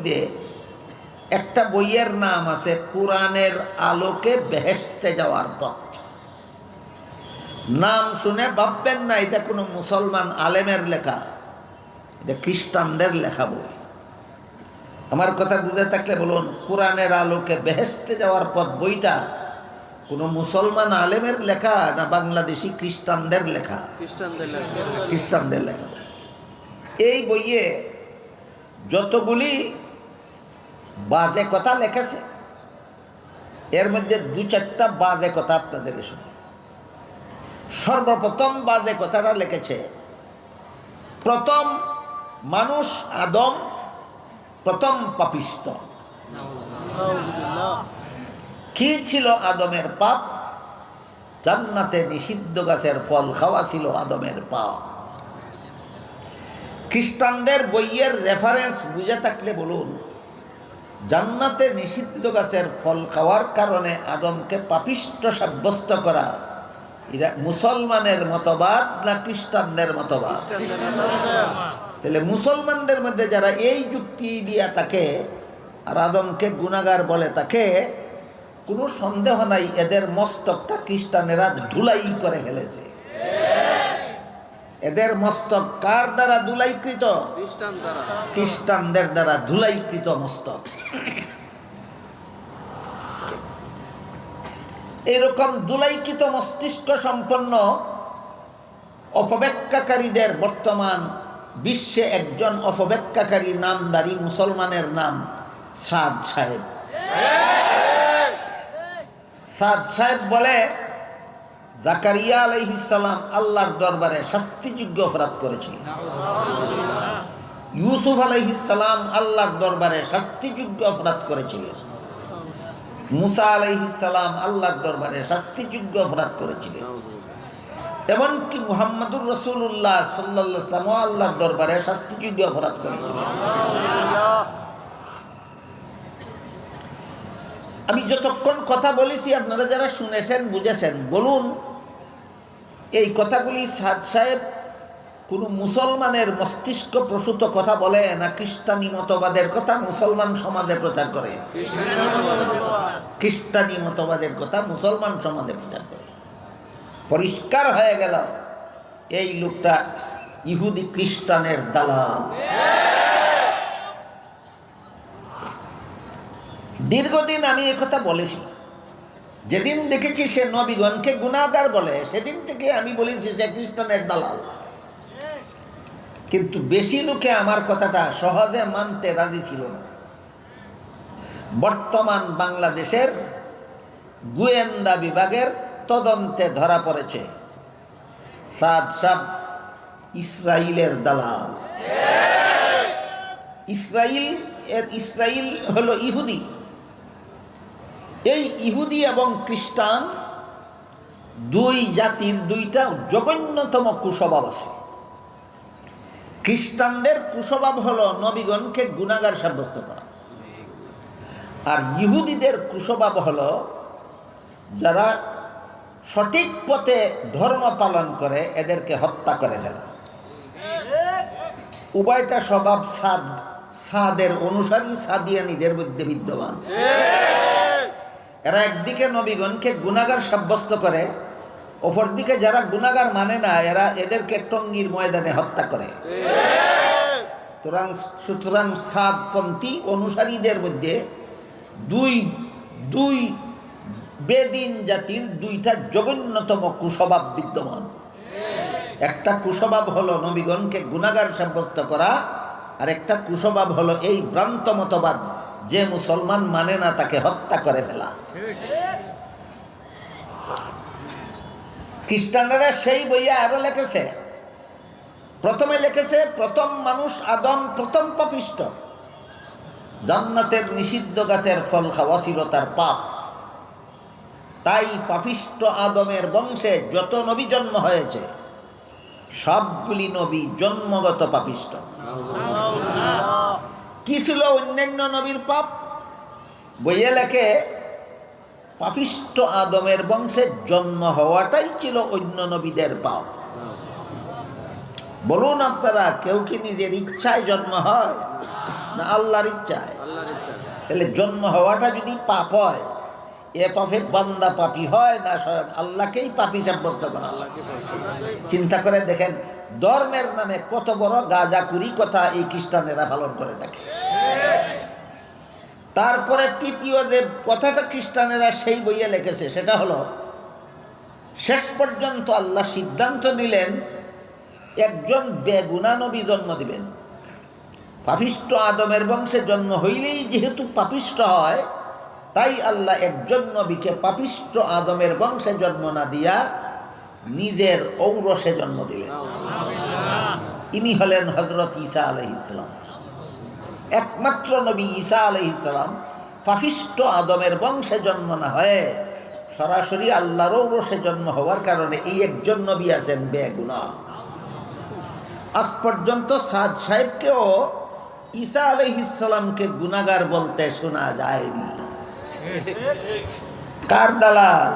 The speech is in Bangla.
মধ্যে একটা বইয়ের নাম আছে কোরআনের আলোকে বেহেশতে যাওয়ার পথ। নাম শুনে ভাববেন না এটা কোনো মুসলমান আলেমের লেখা এটা খ্রিস্টানদের লেখা বই। আমার কথা বুঝে থাকলে বলুন কোরআনের আলোকে বেহেশতে যাওয়ার পথ বইটা কোনো মুসলমান আলেমের লেখা না বাংলাদেশি খ্রিস্টানদের লেখা। খ্রিস্টানদের লেখা। এই বইয়ে যতগুলি বাজে কথা লেখেছে। এর মধ্যে দু চারটা বাজে কথা আপনাদের শুনে। সর্বপ্রথম বাজে কথাটা লিখেছে, প্রথম মানুষ আদম, প্রথম পাপিষ্ট। কি ছিল আদমের পাপ? জান্নাতে নিষিদ্ধ গাছের ফল খাওয়া ছিল আদমের পাপ। খ্রিস্টানদের বইয়ের রেফারেন্স বুঝে থাকলে বলুন। জান্নাতে নিষিদ্ধ গাছের ফল খাওয়ার কারণে আদমকে পাপিষ্ট সাব্যস্ত করা। মুসলমানের মতবাদ না খ্রিস্টানদের মতবাদ? তাহলে মুসলমানদের মধ্যে যারা এই যুক্তি দিয়া তাকে আর আদমকে গুণাগার বলে তাকে কোনো সন্দেহ নাই, এদের মস্তকটা খ্রিস্টানেরা ধুলাই করে ফেলেছে। এদের মস্তক কার দ্বারা ধুলাইকৃত? তারা খ্রিস্টানদের দ্বারা ধুলাইকৃত মস্তক। এরকম দুলাইকৃত মস্তিষ্ক সম্পন্ন অপব্যাখ্যাকারীদের বর্তমান বিশ্বে একজন অপব্যাখ্যাকারী নামদারি মুসলমানের নাম সাদ সাহেব। সাদ সাহেব বলে জাকারিয়া আলাইহিসাল্লাম আল্লাহর দরবারে শাস্তিযোগ্য অপরাধ করেছিলেন। ইউসুফ আলাইহিসাল্লাম আল্লাহর দরবারে শাস্তিযোগ্য অপরাধ করেছিলেন। মুসা আলাইহিসাল্লাম আল্লাহর দরবারে শাস্তিযোগ্য অপরাধ করেছিলেন। এমনকি মুহাম্মদুর রসুল্লাহ সাল্লাহ আল্লাহর দরবারে শাস্তিযোগ্য অপরাধ করেছিলেন। আমি যতক্ষণ কথা বলেছি, আপনারা যারা শুনেছেন, বুঝেছেন, বলুন এই কথাগুলি সাদ সাহেব কোনো মুসলমানের মস্তিষ্ক প্রসূত কথা বলে না খ্রিস্টানি মতবাদের কথা? মুসলমান সমাজে প্রচার করে। খ্রিস্টানি মতবাদের কথা মুসলমান সমাজে প্রচার করে। পরিষ্কার হয়ে গেল এই লোকটা ইহুদি খ্রিস্টানের দালাল। দীর্ঘদিন আমি কথা বলেছি। যেদিন দেখেছি সে নবীগণকে গুণাগার বলে, সেদিন থেকে আমি বলেছি যে খ্রিস্টানের দালাল। কিন্তু বেশি লোকে আমার কথাটা সহজে মানতে রাজি ছিল না। বর্তমান বাংলাদেশের গোয়েন্দা বিভাগের তদন্তে ধরা পড়েছে, সাদ সাব ইসরায়েলের দালাল। ইসরায়েল এর ইসরায়েল হলো ইহুদি। এই ইহুদি এবং খ্রিস্টান দুই জাতির দুইটা জঘন্যতম কুস্বভাব আছে। খ্রিস্টানদের কুস্বভাব হলো নবীগণকে গুণাগার সাব্যস্ত করা। আর ইহুদিদের কুস্বভাব হলো যারা সঠিক পথে ধর্ম পালন করে, এদেরকে হত্যা করে ফেলা। উভয়টা স্বভাব সাদ সাদের অনুসারী সাদিয়ানিদের মধ্যে বিদ্যমান। এরা একদিকে নবীগণকে গুণাগার সাব্যস্ত করে, অপরদিকে যারা গুণাগার মানে না, এরা এদেরকে টঙ্গির ময়দানে হত্যা করে। সুতরাং সুতরাং অনুসারীদের মধ্যে দুই দুই বেদিন জাতির দুইটা জঘন্যতম কুস্বভাব বিদ্যমান। একটা কুস্বভাব হলো নবীগণকে গুণাগার সাব্যস্ত করা আর একটা কুস্বভাব হলো এই ভ্রান্ত মতবাদ যে মুসলমান মানে না তাকে হত্যা করে ফেলা। খ্রিস্টানরা সেই বইয়ে আরও লিখেছে। প্রথমে লিখেছে, প্রথম মানুষ আদম, প্রথম পাপিষ্ট। জান্নাতের নিষিদ্ধ গাছের ফল খাওয়া ছিল তার পাপ। তাই পাপিষ্ট আদমের বংশে যত নবী জন্ম হয়েছে, সবগুলি নবী জন্মগত পাপিষ্ট। কি ছিল অন্যান্য নবীর পাপ? বইয়ে লেখে পাপিষ্ট আদমের বংশে জন্ম হওয়াটাই ছিল অন্য নবীদের পাপ। বলুন আপনারা কেউ কি নিজের ইচ্ছায় জন্ম হয়? না আল্লাহর ইচ্ছায়? তাহলে জন্ম হওয়াটা যদি পাপ হয় এ পাপে বান্দা পাপি হয় না স্বয়ং আল্লাহকেই পাপি সাব্যস্ত করা হয়। চিন্তা করে দেখেন, ধর্মের নামে কত বড় গাজাকুরি কথা এই খ্রিস্টানেরা পালন করে থাকে। তারপরে তৃতীয় যে কথাটা খ্রিস্টানেরা সেই বইয়ে লিখেছে, সেটা হলো, শেষ পর্যন্ত আল্লাহ সিদ্ধান্ত দিলেন, একজন বেগুনা নবী জন্ম দিবেন। পাপিষ্ট আদমের বংশে জন্ম হইলেই যেহেতু পাপিষ্ট হয় তাই আল্লাহ একজন নবীকে পাপিষ্ট আদমের বংশে জন্ম না দিয়া নিজের ঔরসে জন্ম দিলেন। ইনি হলেন হজরত ঈসা আলহ ইসলাম একমাত্র নবী ঈসা আলহ ইসলাম পাপিষ্ট আদমের বংশে জন্ম না হয়ে সরাসরি আল্লাহর ঔরসে জন্ম হওয়ার কারণে এই একজন নবী আছেন বেগুনা। আজ পর্যন্ত সাদ সাহেবকেও ঈসা আলহিসামকে গুনাগার বলতে শোনা যায়নি। কার দালাল?